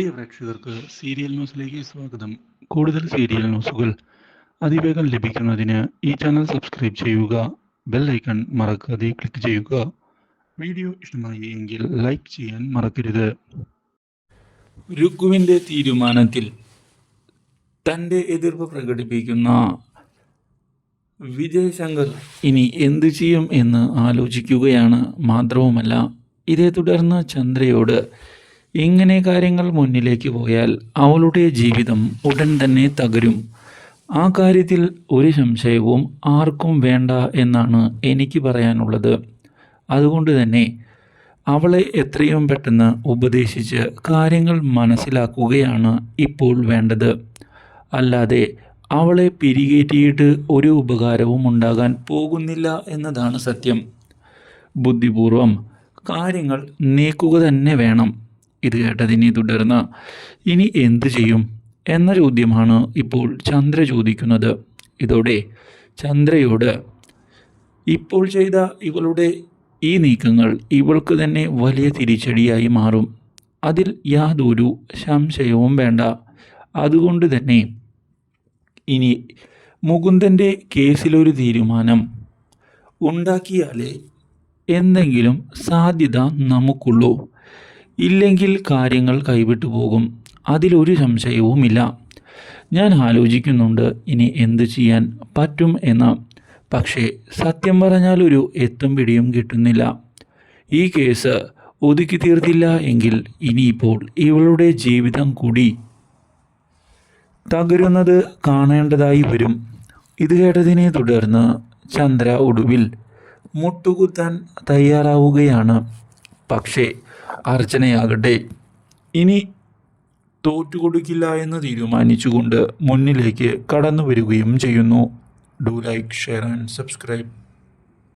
പ്രിയ പ്രേക്ഷകർക്ക് സീരിയൽ ന്യൂസിലേക്ക് സ്വാഗതം. കൂടുതൽ സീരിയൽ ന്യൂസുകൾ അതിവേഗം ലഭിക്കുന്നതിന് ഈ ചാനൽ സബ്സ്ക്രൈബ് ചെയ്യുക ബെൽ ഐക്കൺ മറക്കാതെ ക്ലിക്ക് ചെയ്യുക. വീഡിയോ ഇഷ്ടമായി എങ്കിൽ ലൈക്ക് ചെയ്യാൻ മറക്കരുത്. രുക്കുവിന്റെ തീരുമാനത്തിൽ തന്റെ എതിർപ്പ് പ്രകടിപ്പിക്കുന്ന വിജയ് ശങ്കർ ഇനി എന്തു ചെയ്യും എന്ന് ആലോചിക്കുകയാണ്. മാത്രവുമല്ല ഇതേ തുടർന്ന് ചന്ദ്രയോട് ഇങ്ങനെ കാര്യങ്ങൾ മുന്നിലേക്ക് പോയാൽ അവളുടെ ജീവിതം ഉടൻ തന്നെ തകരും. ആ കാര്യത്തിൽ ഒരു സംശയവും ആർക്കും വേണ്ട എന്നാണ് എനിക്ക് പറയാനുള്ളത്. അതുകൊണ്ട് തന്നെ അവളെ എത്രയും പെട്ടെന്ന് ഉപദേശിച്ച് കാര്യങ്ങൾ മനസ്സിലാക്കുകയാണ് ഇപ്പോൾ വേണ്ടത്. അല്ലാതെ അവളെ പിരികേറ്റിയിട്ട് ഒരു ഉപകാരവും ഉണ്ടാകാൻ പോകുന്നില്ല എന്നതാണ് സത്യം. ബുദ്ധിപൂർവം കാര്യങ്ങൾ നീക്കുക തന്നെ വേണം. ഇത് കേട്ടതിനെ തുടർന്ന് ഇനി എന്തു ചെയ്യും എന്ന ചോദ്യമാണ് ഇപ്പോൾ ചന്ദ്ര ചോദിക്കുന്നത്. ഇതോടെ ചന്ദ്രയോട് ഇപ്പോൾ ചെയ്ത ഇവളുടെ ഈ നീക്കങ്ങൾ ഇവൾക്ക് തന്നെ വലിയ തിരിച്ചടിയായി മാറും. അതിൽ യാതൊരു സംശയവും വേണ്ട. അതുകൊണ്ട് തന്നെ ഇനി മുകുന്ദന്റെ കേസിലൊരു തീരുമാനം ഉണ്ടാക്കിയാലേ എന്തെങ്കിലും സാധ്യത നമുക്കുള്ളൂ. ഇല്ലെങ്കിൽ കാര്യങ്ങൾ കൈവിട്ടു പോകും. അതിലൊരു സംശയവുമില്ല. ഞാൻ ആലോചിക്കുന്നുണ്ട് ഇനി എന്തു ചെയ്യാൻ പറ്റും എന്ന്. പക്ഷേ സത്യം പറഞ്ഞാൽ ഒരു എത്തും പിടിയും കിട്ടുന്നില്ല. ഈ കേസ് ഒതുക്കി തീർത്തില്ല എങ്കിൽ ഇനിയിപ്പോൾ ഇവളുടെ ജീവിതം കൂടി തകരുന്നത് കാണേണ്ടതായി വരും. ഇത് കേട്ടതിനെ തുടർന്ന് ചന്ദ്ര ഒടുവിൽ മുട്ടുകുത്താൻ തയ്യാറാവുകയാണ്. പക്ഷേ അർച്ചനയാകട്ടെ. ഇനി തോറ്റുകൊടുക്കില്ല എന്ന് തീരുമാനിച്ചുകൊണ്ട് മുന്നിലേക്ക് കടന്നു വരികയും ചെയ്യുന്നു. Do like share and subscribe